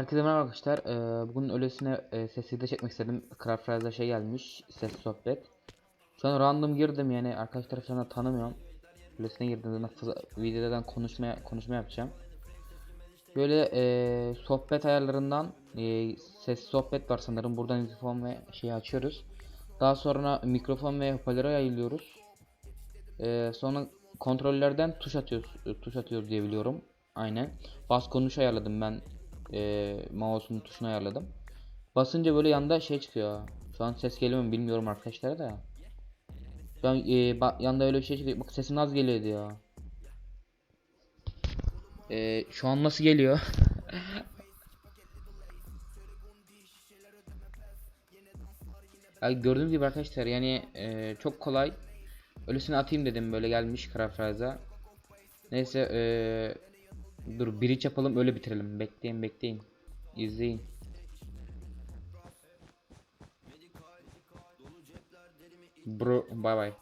Herkese merhaba arkadaşlar. Ee, bugün öylesine e, sesli de çekmek istedim. Craft'da şey gelmiş. Ses sohbet. Şu an random girdim yani arkadaşlar falan tanımıyorum. Öylesine girdim. Nasıl videodan konuşmaya konuşma yapacağım. Böyle e, sohbet ayarlarından e, ses sohbet var sanırım. Buradan mikrofon ve şeyi açıyoruz. Daha sonra mikrofon ve hoparlöre yayılıyoruz. E, sonra kontrollerden tuş atıyoruz, tuş atıyoruz diye biliyorum. Aynen. Bas konuş ayarladım ben. E, mouse'un tuşunu ayarladım. Basınca böyle yanda şey çıkıyor. Şu an ses geliyor mu bilmiyorum arkadaşlar da. Şu an e, ba- yanda öyle bir şey çıkıyor. Bak sesim az geliyor diyor. E, şu an nasıl geliyor? Ya gördüğünüz gibi arkadaşlar yani e, çok kolay. Öylesine atayım dedim böyle gelmiş Krafraza. Neyse e, dur biri yapalım öyle bitirelim. Bekleyin bekleyin. İzleyin. Bro bye bye.